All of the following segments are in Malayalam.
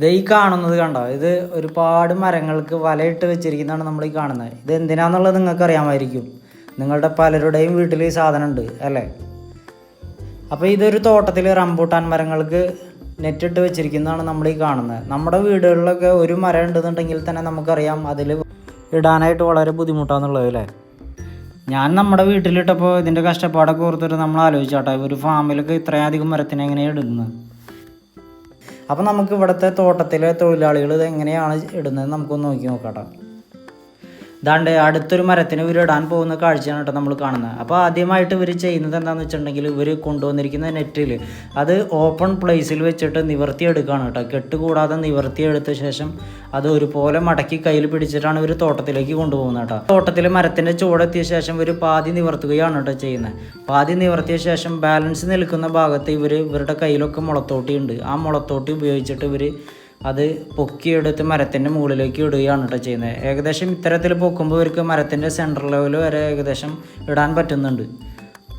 ഇത് ഈ കാണുന്നത് കണ്ടോ? ഇത് ഒരുപാട് മരങ്ങൾക്ക് വലയിട്ട് വെച്ചിരിക്കുന്നതാണ് നമ്മൾ ഈ കാണുന്നത്. ഇത് എന്തിനാന്നുള്ളത് നിങ്ങൾക്ക് അറിയാമായിരിക്കും. നിങ്ങളുടെ പലരുടെയും വീട്ടിൽ ഈ സാധനം ഉണ്ട് അല്ലേ? അപ്പോൾ ഇതൊരു തോട്ടത്തിൽ റംബൂട്ടാൻ മരങ്ങൾക്ക് നെറ്റിട്ട് വെച്ചിരിക്കുന്നതാണ് നമ്മൾ ഈ കാണുന്നത്. നമ്മുടെ വീടുകളിലൊക്കെ ഒരു മരം ഉണ്ടെന്നുണ്ടെങ്കിൽ തന്നെ നമുക്കറിയാം അതിൽ ഇടാനായിട്ട് വളരെ ബുദ്ധിമുട്ടാന്നുള്ളത് അല്ലേ? ഞാൻ നമ്മുടെ വീട്ടിലിട്ടപ്പോൾ ഇതിന്റെ കഷ്ടപ്പാടൊക്കെ ഓർത്തിട്ട് നമ്മൾ ആലോചിച്ചാട്ടോ ഒരു ഫാമിലൊക്കെ ഇത്രയധികം മരത്തിനെങ്ങനെയാണ് ഇടുന്നത്? അപ്പോൾ നമുക്ക് ഇവിടുത്തെ തോട്ടത്തിലെ തൊഴിലാളികൾ ഇത് എങ്ങനെയാണ് ഇടുന്നത്? നമുക്കൊന്ന് നോക്കി നോക്കാട്ടോ. ദാണ്ട് അടുത്തൊരു മരത്തിന് ഇവർ പോകുന്ന കാഴ്ചയാണ് കേട്ടോ നമ്മൾ കാണുന്നത്. അപ്പോൾ ആദ്യമായിട്ട് ഇവർ ചെയ്യുന്നത് എന്താണെന്ന് വെച്ചിട്ടുണ്ടെങ്കിൽ ഇവർ കൊണ്ടുവന്നിരിക്കുന്ന നെറ്റിൽ അത് ഓപ്പൺ പ്ലേസിൽ വെച്ചിട്ട് നിവർത്തിയെടുക്കുകയാണ് കേട്ടോ. കെട്ടുകൂടാതെ നിവർത്തിയെടുത്ത ശേഷം അത് ഒരുപോലെ മടക്കി കയ്യിൽ പിടിച്ചിട്ടാണ് ഇവർ തോട്ടത്തിലേക്ക് കൊണ്ടുപോകുന്നത് കേട്ടോ. തോട്ടത്തിൽ മരത്തിന്റെ ചുവടെത്തിയ ശേഷം ഇവർ പാതി നിവർത്തുകയാണ് കേട്ടോ ചെയ്യുന്നത്. പാതി നിവർത്തിയ ശേഷം ബാലൻസ് നിൽക്കുന്ന ഭാഗത്ത് ഇവർ ഇവരുടെ കയ്യിലൊക്കെ മുളത്തോട്ടിയുണ്ട്. ആ മുളത്തോട്ടി ഉപയോഗിച്ചിട്ട് ഇവർ അത് പൊക്കിയെടുത്ത് മരത്തിന്റെ മുകളിലേക്ക് ഇടുകയാണ് കേട്ടോ ചെയ്യുന്നത്. ഏകദേശം ഇത്തരത്തിൽ പൊക്കുമ്പോൾ ഇവർക്ക് മരത്തിന്റെ സെൻട്രൽ ലെവൽ വരെ ഏകദേശം ഇടാൻ പറ്റുന്നുണ്ട്.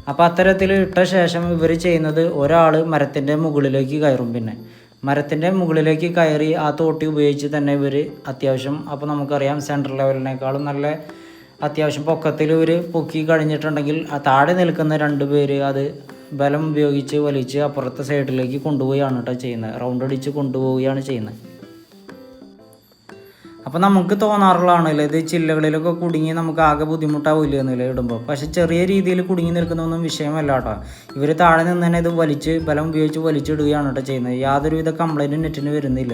അപ്പോൾ അത്തരത്തിൽ ഇട്ട ശേഷം ഇവർ ചെയ്യുന്നത് ഒരാൾ മരത്തിന്റെ മുകളിലേക്ക് കയറും പിന്നെ. മരത്തിന്റെ മുകളിലേക്ക് കയറി ആ തോട്ടി ഉപയോഗിച്ച് തന്നെ ഇവർ അത്യാവശ്യം അപ്പോൾ നമുക്കറിയാം സെൻട്രൽ ലെവലിനേക്കാളും നല്ല അത്യാവശ്യം പൊക്കത്തിൽ ഇവർ പൊക്കി കഴിഞ്ഞിട്ടുണ്ടെങ്കിൽ താഴെ നിൽക്കുന്ന രണ്ട് പേര് അത് ബലം ഉപയോഗിച്ച് വലിച്ച് അപ്പുറത്തെ സൈഡിലേക്ക് കൊണ്ടുപോവുകയാണ് കേട്ടോ ചെയ്യുന്നത്. റൗണ്ട് അടിച്ച് കൊണ്ടുപോവുകയാണ് ചെയ്യുന്നത്. അപ്പോൾ നമുക്ക് തോന്നാറുള്ളതാണല്ലോ ഇത് ചില്ലകളിലൊക്കെ കുടുങ്ങി നമുക്ക് ആകെ ബുദ്ധിമുട്ടാവില്ല എന്നില്ല ഇടുമ്പോൾ പക്ഷെ ചെറിയ രീതിയിൽ കുടുങ്ങി നിൽക്കുന്നൊന്നും വിഷയമല്ല കേട്ടോ ഇവർ താഴെ നിന്ന് തന്നെ ഇത് വലിച്ച് ബലം ഉപയോഗിച്ച് വലിച്ചിടുകയാണ് കേട്ടോ ചെയ്യുന്നത്. യാതൊരുവിധ കംപ്ലൈന്റും നെറ്റിന് വരുന്നില്ല.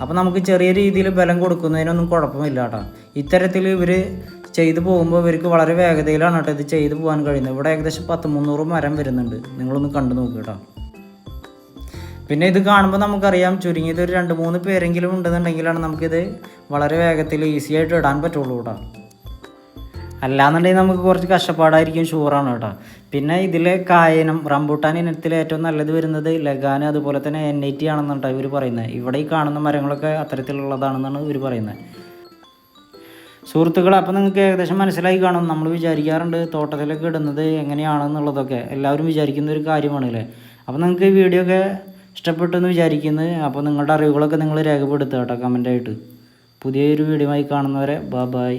അപ്പോൾ നമുക്ക് ചെറിയ രീതിയിൽ ബലം കൊടുക്കുന്നതിനൊന്നും കുഴപ്പമില്ല കേട്ടോ ഇത്തരത്തിൽ ഇവർ ചെയ്തു പോകുമ്പോൾ ഇവർക്ക് വളരെ വേഗതയിലാണ് കേട്ടോ ഇത് ചെയ്തു പോകാൻ കഴിയുന്നത്. ഇവിടെ ഏകദേശം പത്ത് മുന്നൂറ് മരം വരുന്നുണ്ട്. നിങ്ങളൊന്ന് കണ്ടു നോക്കുക കേട്ടോ. പിന്നെ ഇത് കാണുമ്പോൾ നമുക്കറിയാം ചുരുങ്ങിയത് ഒരു രണ്ട് മൂന്ന് പേരെങ്കിലും ഉണ്ടെന്നുണ്ടെങ്കിലാണ് നമുക്കിത് വളരെ വേഗത്തിൽ ഈസി ആയിട്ട് ഇടാൻ പറ്റുള്ളൂ കേട്ടോ. അല്ലാന്നുണ്ടെങ്കിൽ നമുക്ക് കുറച്ച് കഷ്ടപ്പാടായിരിക്കും ഷുവറാണ് കേട്ടോ. പിന്നെ ഇതിലെ കായനം റംബൂട്ടാൻ ഇനത്തിൽ ഏറ്റവും നല്ലത് വരുന്നത് ലഗാന് അതുപോലെ തന്നെ എൻ ഐ ടി ആണെന്നുണ്ടോ ഇവർ പറയുന്നത്. ഇവിടെ ഈ കാണുന്ന മരങ്ങളൊക്കെ അത്തരത്തിലുള്ളതാണെന്നാണ് ഇവർ പറയുന്നത്. സുഹൃത്തുക്കളെ അപ്പം നിങ്ങൾക്ക് ഏകദേശം മനസ്സിലായി കാണും. നമ്മൾ വിചാരിക്കാറുണ്ട് തോട്ടത്തിലൊക്കെ ഇടുന്നത് എങ്ങനെയാണെന്നുള്ളതൊക്കെ. എല്ലാവരും വിചാരിക്കുന്ന ഒരു കാര്യമാണ് അല്ലേ? അപ്പോൾ നിങ്ങൾക്ക് ഈ വീഡിയോ ഒക്കെ ഇഷ്ടപ്പെട്ടു എന്ന് വിചാരിക്കുന്നത് അപ്പോൾ നിങ്ങളുടെ അറിവുകളൊക്കെ നിങ്ങൾ രേഖപ്പെടുത്തുക കേട്ടോ കമന്റായിട്ട് പുതിയൊരു വീഡിയോ ആയി കാണുന്നവരെ ബൈ